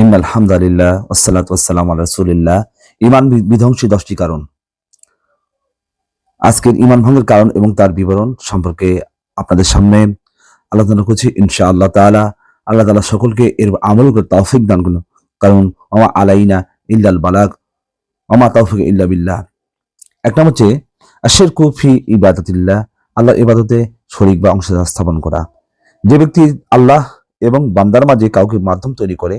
In আলহামদুলিল্লাহ আসসালাতু আসসালাম আলা রাসূলিল্লাহ। ইমান বিধ্বংসী দশটি কারণ। আজকের ইমান ভঙ্গের কারণ এবং তার বিবরণ সম্পর্কে আপনাদের সামনে আলোচনা করছি ইনশা আল্লাহ তাআলা। আল্লাহ তালা সকলকে এর আমল করে তৌফিক দান করুন। কারণ অমা আলাইনা ইল্লাল বালাক অমা তৌফিক ইল্লা বিল্লাহ। এক নম্বর হচ্ছে আশের কুফি ইবাদতিল্লাহ। আল্লাহ ইবাদতে শরিক বা অংশীদার স্থাপন করা। যে ব্যক্তি আল্লাহ এবং বান্দার মাঝে কাউকে মাধ্যম তৈরি করে,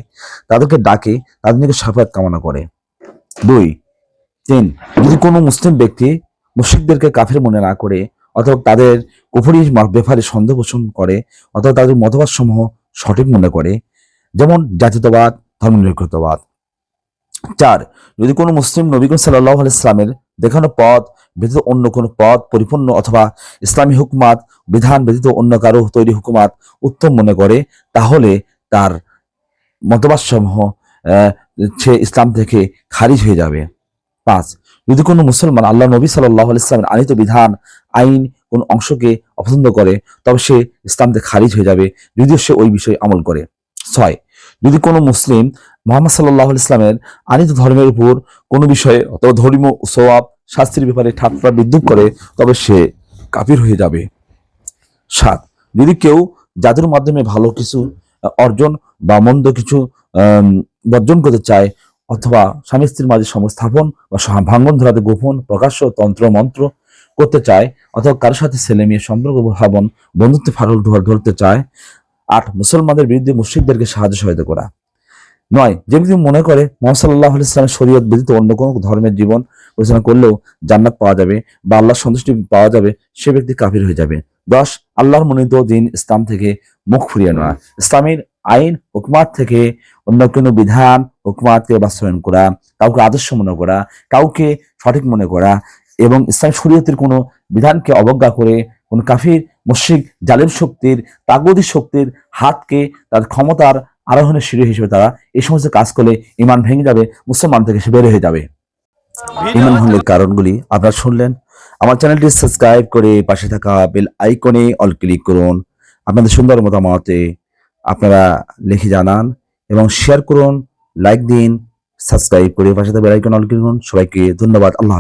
তাদেরকে ডাকে, তাদের নিকে সাফায়াত কামনা করে। দুই, তিন, যদি কোনো মুসলিম ব্যক্তি মুশরিকদেরকে কাফের মনে না করে, অথবা তাদের কুফরি ব্যাপারে সন্দেহ পোষণ করে, অথবা তাদের মতবাদ সমূহ সঠিক মনে করে, যেমন জাতীয়তাবাদ, ধর্মনিরপেক্ষতাবাদ চার যদি কোনো মুসলিম নবীগঞ্জ সাল্লাহ ইসলামের দেখানো পথ ব্যতীত অন্য কোনো পথ পরিপূর্ণ অথবা ইসলামী হুকুমাত, বিধান ব্যতীত অন্য কারও তৈরি হুকুমাত উত্তম মনে করে, তাহলে তার মতবাদ সমূহ সে ইসলাম থেকে খারিজ হয়ে যাবে। পাঁচ, যদি কোনো মুসলমান আল্লাহ নবী সাল্লাহ ইসলামের আনিত বিধান, আইন কোন অংশকে অপছন্দ করে, তবে সে ইসলাম থেকে খারিজ হয়ে যাবে, যদিও সে ওই বিষয়ে আমল করে। ছয় যদি কোনো মুসলিম মোহাম্মদ সাল্লাহ ইসলামের আনিত ধর্মের উপর কোনো বিষয়ে অথবা ধর্মীয় সোয়াব শাস্তির ব্যাপারে ঠাট্টা বিদ্রুপ করে, তবে সে কাফির হয়ে যাবে। সাত, যদি কেউ জাদুর মাধ্যমে ভালো কিছু অর্জন বা মন্দ কিছু বর্জন করতে চায়, অথবা স্বামী স্ত্রীর মাঝে সংস্থাপন বা ভাঙ্গন ধরাতে গোপন প্রকাশ্য তন্ত্র মন্ত্র করতে চায়, অথবা কারোর সাথে ছেলে মেয়ে সম্পর্ক, ভাবন, বন্ধুত্ব ফাটল ধর- ধরতে চায় আট মুসলমানদের বিরুদ্ধে মুশ্রিকদেরকে সাহায্য সহায়তা করা। নয় যে ব্যক্তি মনে করে মোহাম্মদ সাল্লাহ ইসলামের শরীয়ত ব্যতীত অন্য কোনো ধর্মের জীবন পরিচালনা করলেও জান্নাত পাওয়া যাবে বা আল্লাহর সন্তুষ্টি পাওয়া যাবে, সে ব্যক্তি কাফির হয়ে যাবে। দশ, আল্লাহর মনোনীত দিন ইসলাম থেকে মুখ ফুরিয়ে নেওয়া। ইসলামের আইন হুকমাত থেকে অন্য কোনো বিধান হুকমাতকে বাস্তবায়ন করা, কাউকে আদর্শ মনে করা, কাউকে সঠিক মনে করা এবং ইসলাম শরীয়তের কোনো বিধানকে অবজ্ঞা করে কোন কাফির মুশরিক জালেম শক্তির, তাগদি শক্তির হাতকে তার ক্ষমতার আরোহণের সিঁড়ি হিসেবে তারা এই সমস্ত কাজ করলে ইমান ভেঙে যাবে, মুসলমান থেকে সে বের হয়ে যাবে। ইমান ভঙ্গের কারণগুলি আপনারা শুনলেন। আমার চ্যানেলটি সাবস্ক্রাইব করে পাশে থাকা বেল আইকনে অল ক্লিক করুন। আপনাদের সুন্দর মতামতে আপনারা লিখে জানান এবং শেয়ার করুন, লাইক দিন, সাবস্ক্রাইব করে পাশে থাকা বেল আইকন অল ক্লিক করুন। সবাইকে ধন্যবাদ। আল্লাহ।